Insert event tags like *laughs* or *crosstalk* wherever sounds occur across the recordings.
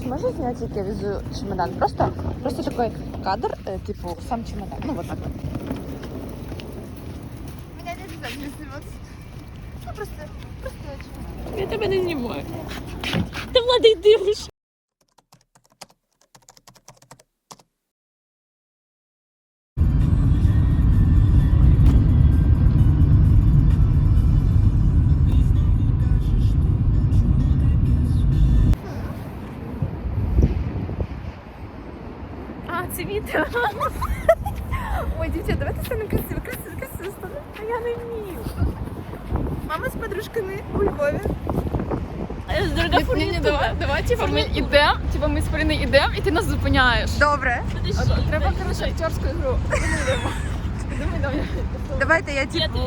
хтось може зняти, я везу чемодан? Просто, просто такий кадр, е, типу, сам чемодан. Ну, вот так. Мене не обязательно знімати. Ну, просто, просто чемодан. Я тебе не знімаю. *laughs* Ти влада йди вже. Відео. *laughs* Ой, дівчата, давайте станемо красиво, красиво, красиво станемо. А я не вмію. Мама з подружками у Львові. Ні, ні, давай, давай, типу, ми йдемо, типу, ми з Поліною йдемо, і ти нас зупиняєш. Добре. Треба, коротше, актерську давай. Давайте я, типу...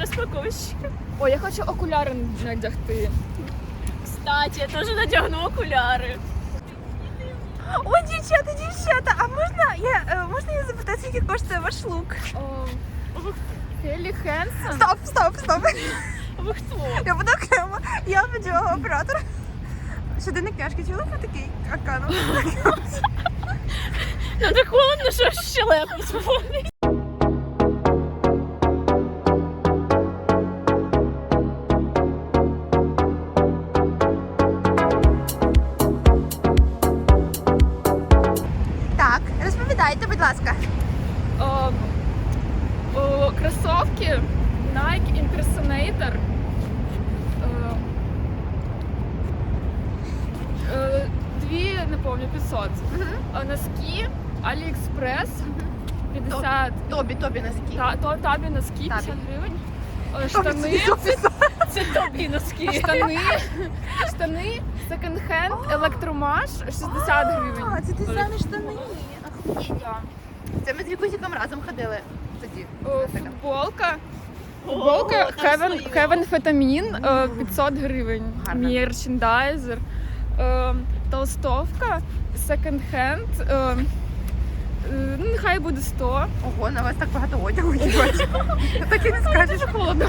розпаковщик. О, я хочу окуляри надягти. Кстати, я теж надягну окуляри. Ой, дівчата, дівчата, а можна я, е, можна я запитати, скільки коштує ваш лук? Хелі Хенсон. Стоп, стоп, стоп. Ви хто? Я буду окремо. Я відеооператор. Щоденник княжки, чули про такий аккаунт? Ну так холодно, що щелепу спомнить. То табі носки 50 гривень. Е, Штани, Це тобі носки. штани, *laughs* штани, секонд-хенд, електромаш 60 гривень. А, це ті самі штани. Охуєть. Це ми з Вікусіком разом ходили тоді. О, Футболка. Футболка Heaven. Heaven Fetamin е, 500 гривень. Гарно. Мерчендайзер. Е, Толстовка, секонд-хенд. е, е, Ну, нехай буде 100. Ого, на вас так багато одягу їбать. *laughs* Так і не скажеш. Дуже холодно.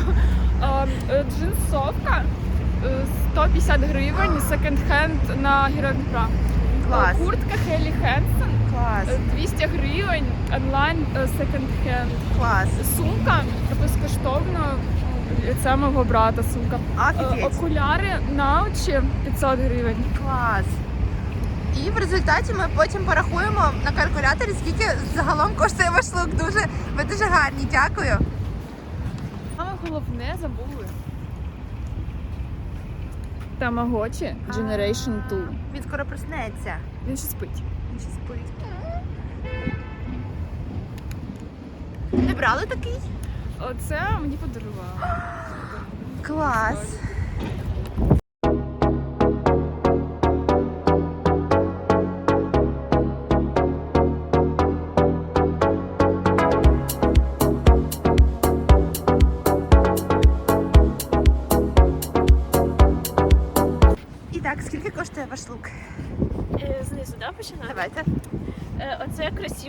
Е, е, Джинсовка е, 150 гривень, *gasps* секонд-хенд на Героїв Дніпра. Е, Клас. Куртка Хелі Хенсон Клас. е, 200 гривень, онлайн е, секонд-хенд. Клас. Сумка безкоштовно від самого брата сумка. Е, Офігеть. Окуляри на очі 500 гривень. Клас. І в результаті ми потім порахуємо на калькуляторі, скільки загалом коштує ваш лук. Дуже, ви дуже гарні, дякую. Саме головне забули. Тамагочі Generation 2. Він скоро проснеться. Він ще спить. Він ще спить. Не брали такий? Оце мені подарували. *gasps* Клас.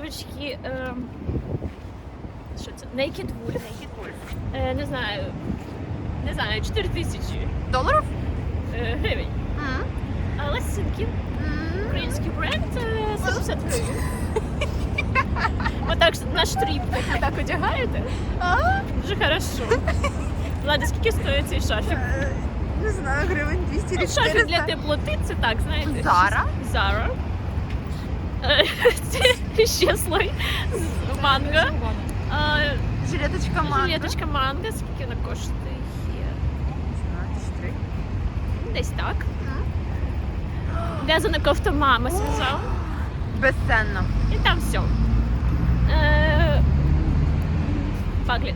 Оце е, Що це? Naked Wool. Naked Wool. Е, Не знаю. Не знаю, 4 тисячі Доларів? е, гривень. М. А лосинки, М. український бренд, е, 150 гривень. *laughs* Отак ж наш тріп, так *laughs* так одягаєте. А? Дуже хорошо. Влада, скільки стоїть цей шарфік? Е, Не знаю, гривень 200 Ну, чи шарфік 400. для теплоти, це так, знаєте. Zara? Zara. Це ще слой з манго. Жилеточка манго. Жилеточка манго, скільки вона коштує? Десь так. В'язана кофта мама зв'язала. Безценно. І там все. Баглет.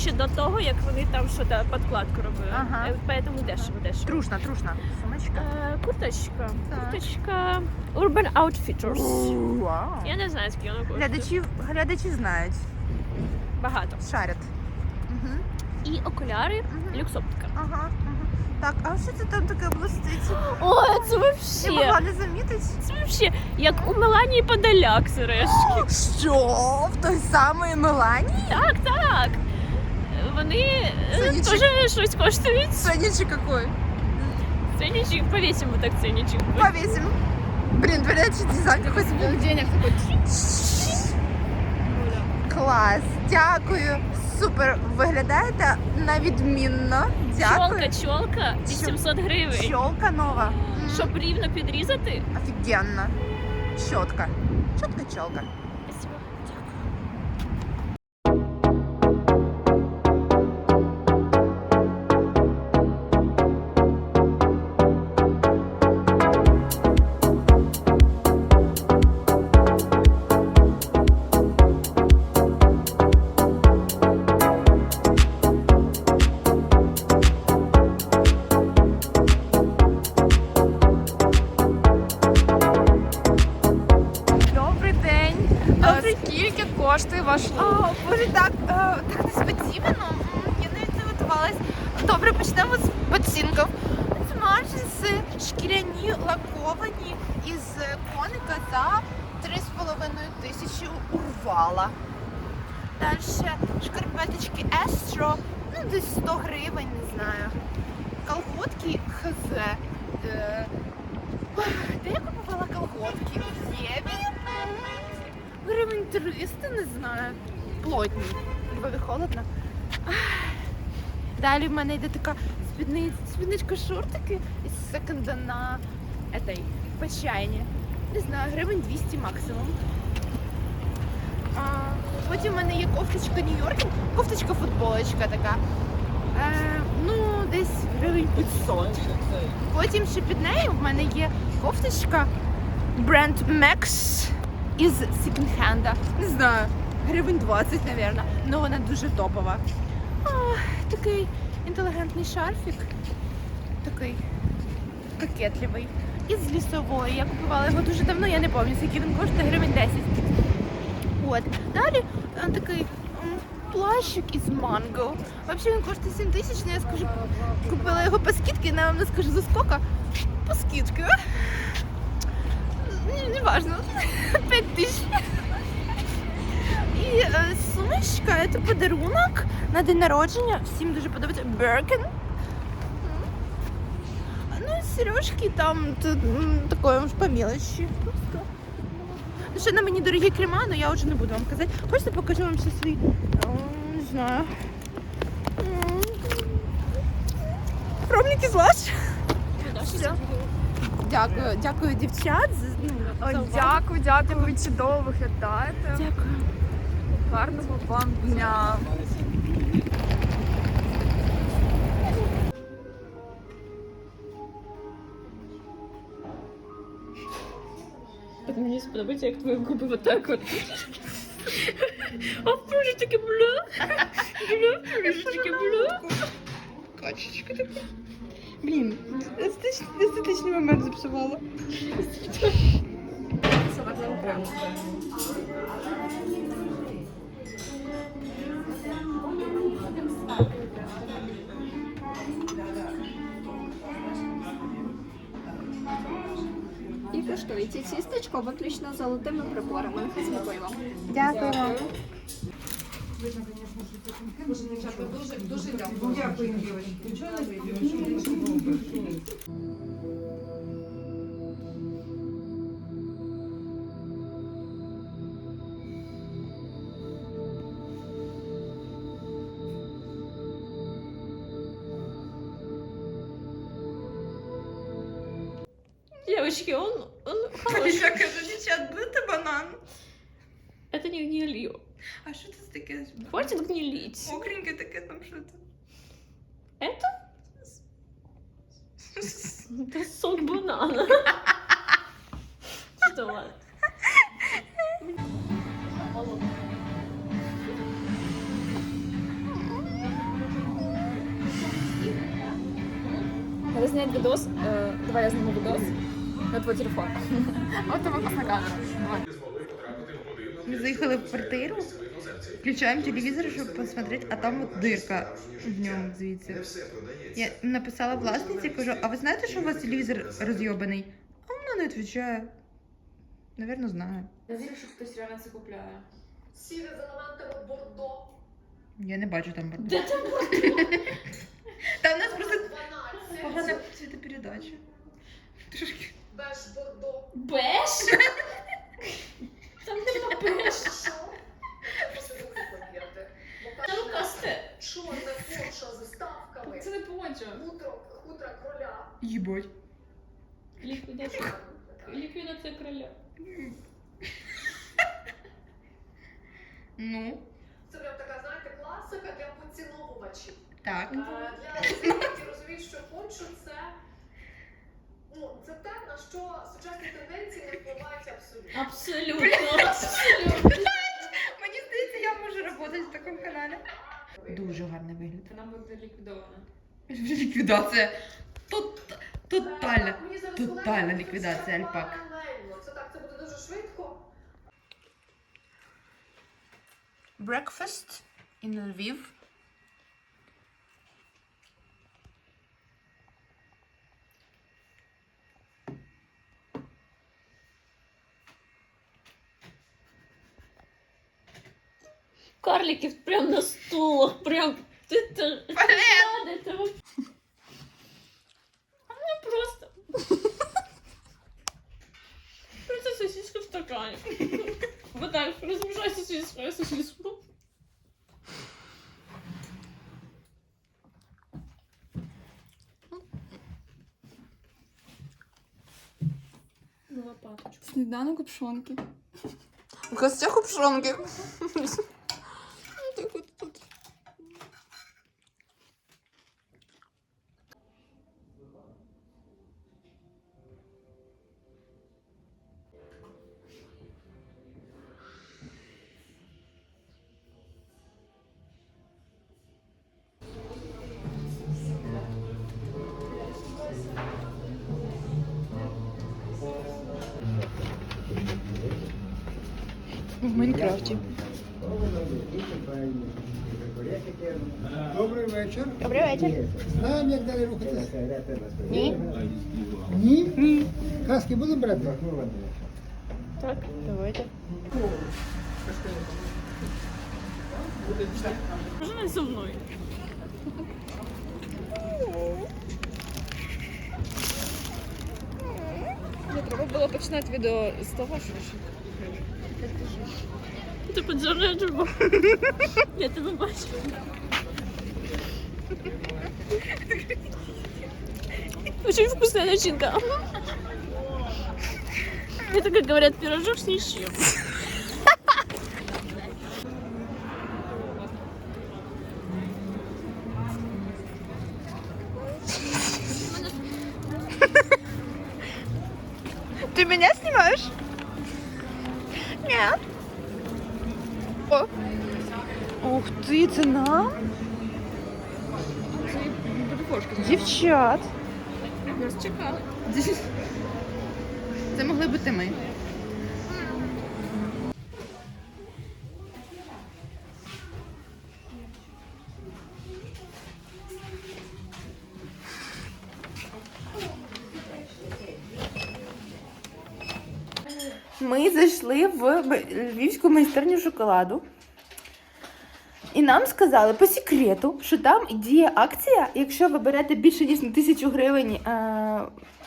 Ще до того, як вони там що то подкладку робили. Ага. Е, Поэтому дешево, дешево. Трушна, трушна. Сумочка. Е, Курточка. Так. Курточка Urban Outfitters. Вау. Я не знаю, скільки вона коштує. Глядачі, глядачі знають, Багато. шарять. Угу. І окуляри, Мгм. люксоптика. Ага, ага. Так, а що це там таке блистить? *gasps* О, це Я вообще. могла не замітити. Це вообще як у Меланії Подоляк сережки. *gasps* Що? В той самої Мелані? Так, так. Вони теж щось коштують. Сонячий какой? Ценничек, повесим вот так ценничек. Повісимо. Блін, до речі, дизайн якось Денег такой. клас. Дякую. Супер. Виглядаєте на відмінно. Дякую. Чолка, чолка, 800 гривень. Чолка нова. Щоб рівно підрізати. Офігенно. Щотка. Щотка чолка. Гривень 300, не знаю. Плотні. Львові холодно. Далі в мене йде така спідниця, спідничка шортики із секонда на этой, почайні. Не знаю, гривень 200 максимум. А, потім в мене є кофточка Нью-Йорк, кофточка футболочка така. Е, ну, десь гривень 500. Потім ще під нею в мене є кофточка бренд Max із секонд-хенда. Не знаю, гривень 20, мабуть. Ну вона дуже топова. А, такий інтелігентний шарфік. Такий кокетливий. Із лісової. Я купувала його дуже давно, я не пам'ятаю, скільки він коштує гривень 10. От. Далі е, такий плащик із манго. Взагалі він коштує 7 тисяч, але я скажу, купила його по скидці, я вам не скажу за скільки. По скидці. Не, важно. *laughs* 5 тисяч. І е, сумочка це подарунок на день народження. Всім дуже подобається. Беркен. Ну, сережки там т- такое по мелочі. Ну, Ще на мені дорогі крема, але я вже не буду вам казати. Хочете покажу вам ще свій. Не знаю. Пробники злач. Все. Дякую, дякую, дівчат. Ну, О. Дякую, дякую, ви чудово виглядаєте. Дякую. Гарного вам дня. Мені сподобається, як твої губи вот так от. А вже таке бля. Бля, вже таке бля. Качечка така. Блін, естетичний, естетичний момент зіпсувала. І коштується тістечко виключно золотими приборами. Нехай смакує вам. Дякую вам. Девочки, он, он хороший. Я кажу, дівчат, будете банан? Это не гнилье. А що це таке? Хватит гнилить. Мокреньке таке там що то? Это? *laughs* Это сок банана. Что? ладно. Надо снять видос. Э, давай я сниму видос на твой телефон. Вот там на камеру. Ми заїхали в квартиру, включаємо телевізор, щоб посмотрети, а там от дирка в ньому звідси. Я написала власниці, кажу, а ви знаєте, що у вас телевізор розйобаний? А вона не відповідає. Навірно, знає. Я вірю, що хтось реально це купляє. Я не бачу там бордо. Де там Та в нас просто погана цвітопередача. Трошки. Беш? *laughs* Там нема беш. Там касте. Чорна форша з ставками. Це не пончо. Хутро, хутра кроля. Їбать. Ліквідація. Ліквідація короля. Ну, Це прям така, знаєте, класика для поціновувачів. так. Е, Для які розуміють, що пончо це. Ну, це те, на що сучасні тенденції не впливають абсолютно. Абсолютно. Абсолютно. Мені здається, я можу працювати в такому каналі. Дуже гарний вигляд. Вона буде ліквідована. Ліквідація. Тут тотальна. Мені зараз тотальна ліквідація це альпак. паралельно. Це так, це буде дуже швидко. Breakfast in Lviv. Карликів прям на стулах, прям. Ти ти сядете. А не просто. Просто сосиска в стакані. Вот так, розмішай сосиску, я сосиску. На лопаточку. Сніданок у пшонки. В гостях у пшонки. В Майнкрафті. Добрий вечір. Добрий вечір. Знаємо, як далі рухатися? Ні? Ні? Ні. Каски будемо брати? Так. Давайте. Можна зі мною? Не треба було починати відео з того, що Ти піджарна джуба. Я тебе бачу. Очень вкусная начинка. Это, как говорят, пирожок с ничем. Дівчат. нас чекали. Це могли бути ми. Ми зайшли в львівську майстерню шоколаду. І нам сказали по секрету, що там діє акція, якщо ви берете більше ніж на тисячу гривень е,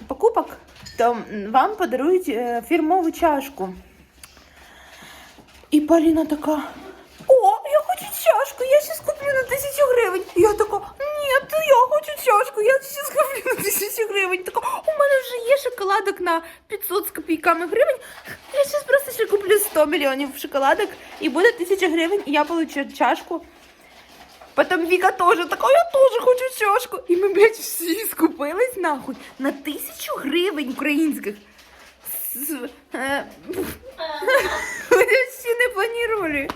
покупок, то вам подарують е, фірмову чашку. І Поліна така: О, я хочу чашку, я зараз куплю на тисячу гривень. Я така, ні, то я хочу чашку, я зараз куплю на тисячу гривень. Така, у мене вже є шоколадок на 500 з копійками гривень. Я зараз просто ще куплю 100 мільйонів шоколадок і буде тисяча гривень, і я получу чашку. Потім Віка теж така, я теж хочу чашку. І ми, блядь, всі скупились нахуй на тисячу гривень українських. Е, *laughs* Ми ще не планували.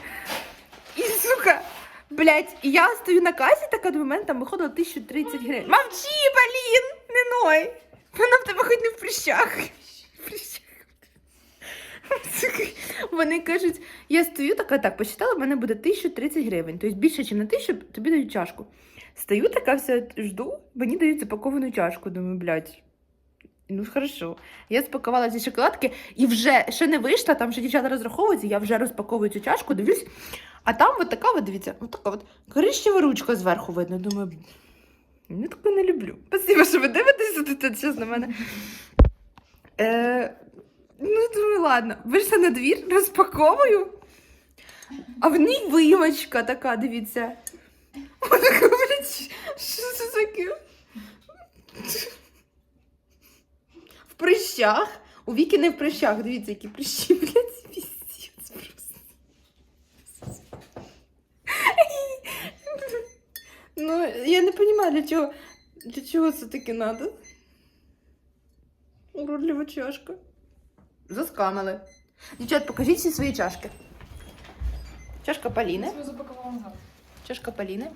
І, сука, блядь, я стою на касі, так до моменту там виходило 1030 гривень. Мовчи, Полін, не ной. Вона в тебе хоч не в прищах. В прищах. Вони кажуть, я стою така, так, посчитала, в мене буде 1030 гривень. Тобто більше, ніж на 1000, тобі дають чашку. Стою така, все жду, мені дають запаковану чашку. Думаю, блядь. Ну, хорошо. Я спакувала ці шоколадки і вже ще не вийшла, там ще дівчата розраховуються, я вже розпаковую цю чашку, дивлюсь, а там от така, от, дивіться, от така от коричнева ручка зверху видно. Думаю, Я таку не люблю. Спасибо, що ви дивитеся тут зараз на мене. Е, ну, думаю, ладно. Вийшла на двір, розпаковую. А в ній вимочка така, дивіться. Отака, блядь, що це таке? В прищах. У Віки не в прищах. Дивіться, які прищі, блядь, піздець просто. Ну, я не розумію, для чого, для чого це таке надо. Уродлива чашка. Заскамили. Дівчат, покажіть всі свої чашки. Чашка Поліни. Чашка Поліни.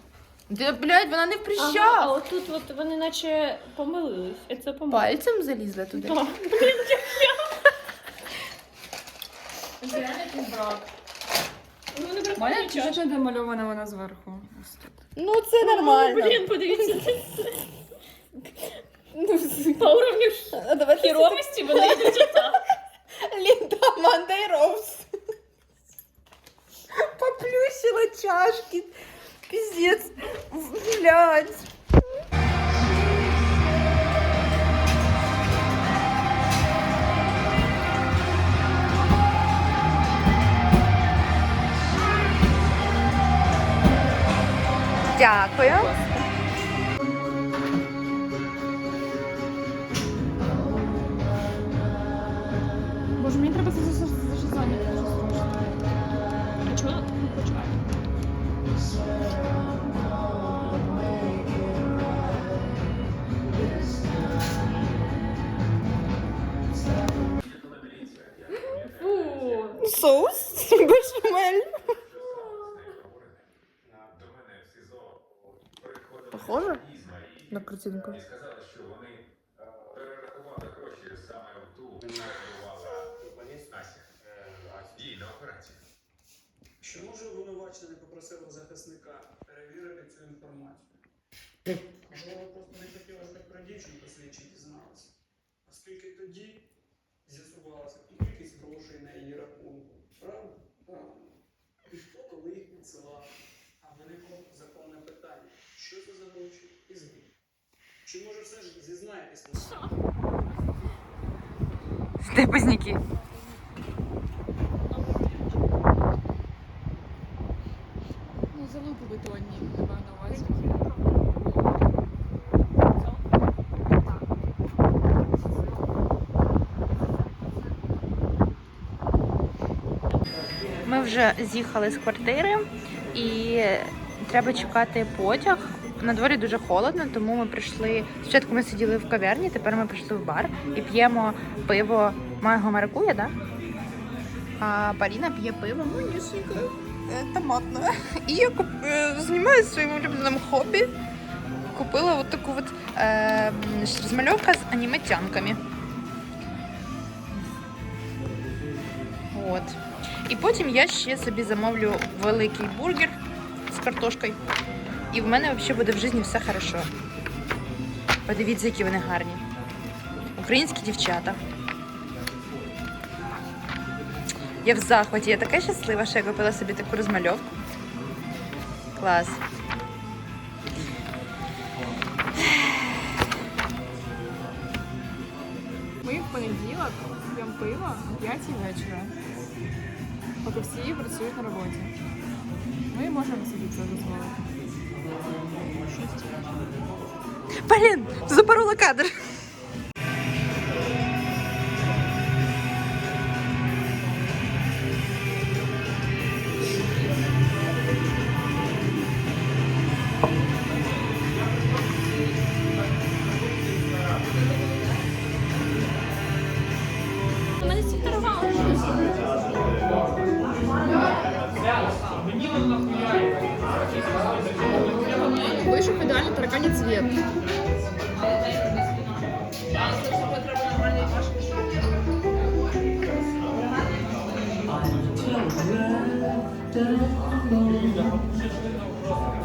Де, блядь, вона не в Ага, а отут от вони наче помилились. Це помилка. Пальцем залізла туди. Так. Ну, не бракує Маля чашки. чуть-чуть намальована вона зверху. Ну, це нормально. Блін, подивіться. Ну, По уровню а хіровості вони йдуть Мандай Роуз. *laughs* Поплющила чашки. Пиздец. Блядь. Дякую. Сказали, що вони е, перерахували гроші саме в ту. Їй на операцію. Чому ж обвинувачений попросив захисника перевірити цю інформацію? Можливо, просто не хотіли, щоб про дівчинку слідчі дізналися. Оскільки тоді з'ясувалася кількість грошей на її рахунку. Правда? Правда. І хто коли їх надсилав? А виникло законне питання. Що це за? Чи може все ж зізнаєтесь на собі? Ну, залупи бетонні, я на увазі. Ми вже з'їхали з квартири і треба чекати потяг. На дворі дуже холодно, тому ми прийшли. Спочатку ми сиділи в кав'ярні, тепер ми прийшли в бар і п'ємо пиво манго маракуя, да? А Поліна п'є пиво манюсеньке, е, томатне. І я куп... е, займаюся своїм улюбленим хобі. Купила от таку от е, розмальовка з аніметянками. От. І потім я ще собі замовлю великий бургер з картошкою. І в мене взагалі буде в житті все хорошо. Подивіться, які вони гарні. Українські дівчата. Я в захваті, я така щаслива, що я купила собі таку розмальовку. Клас. Ми в понеділок п'ємо пиво о 5 вечора. Поки всі працюють на роботі. Ми можемо собі це дозволити. Блін, запорола кадр.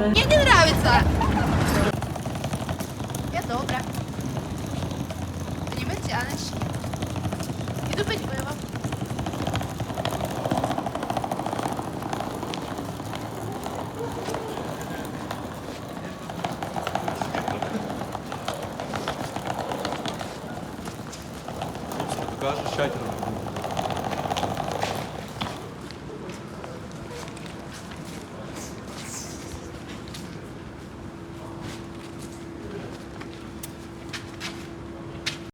Мне не нравится. Я добра. Аниматяныч. Иду пить пиво.